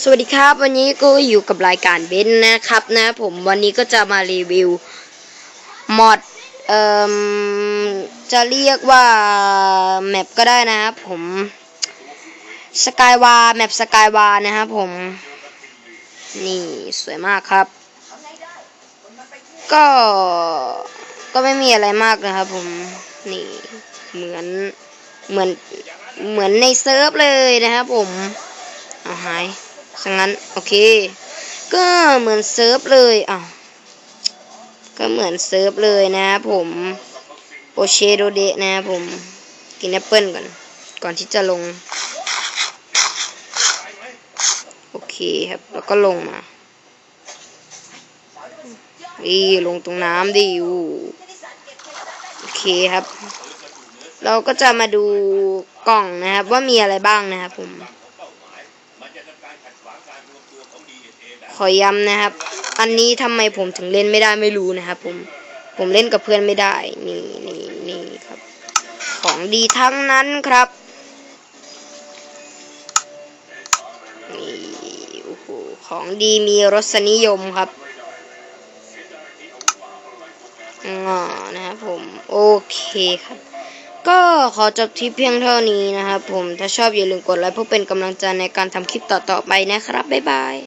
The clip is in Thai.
สวัสดีครับ วันนี้ก็อยู่กับรายการเบนนะครับนะผมวันนี้ก็จะมารีวิวมอดเอ่อจะเรียกว่าแมปก็ได้นะครับผมสกายวาแมปสกายวานะครับผม นี่สวยมากครับ ก็ก็ไม่มีอะไรมากนะครับผมนี่เหมือนเหมือนเหมือนในเซิร์ฟเลยนะครับผม เอาหาย สังนั้นโอเค ก็เหมือนเซิร์ฟเลยอ้าวก็เหมือนเซิร์ฟเลยนะครับผมโอเชโดเดะนะครับผม กินแอปเปิลก่อน ก่อนที่จะลง โอเคครับ แล้วก็ลงมานี่ลงตรงน้ำดิอูโอเคครับ เราก็จะมาดูกล่องนะครับ ว่ามีอะไรบ้างนะครับผม ขอย้ำนะครับ อันนี้ทำไมผมถึงเล่นไม่ได้ไม่รู้นะครับผม ผมเล่นกับเพื่อนไม่ได้ นี่นี่นี่ครับ ของดีทั้งนั้นครับนี่โอ้โหของดีมีรสนิยมครับอ๋อนะครับผม โอเคครับ ก็ขอจบทริปเพียงเท่านี้นะครับผม ถ้าชอบอย่าลืมกดไลค์เพื่อเป็นกำลังใจในการทำคลิปต่อๆไปนะครับ บ๊ายบาย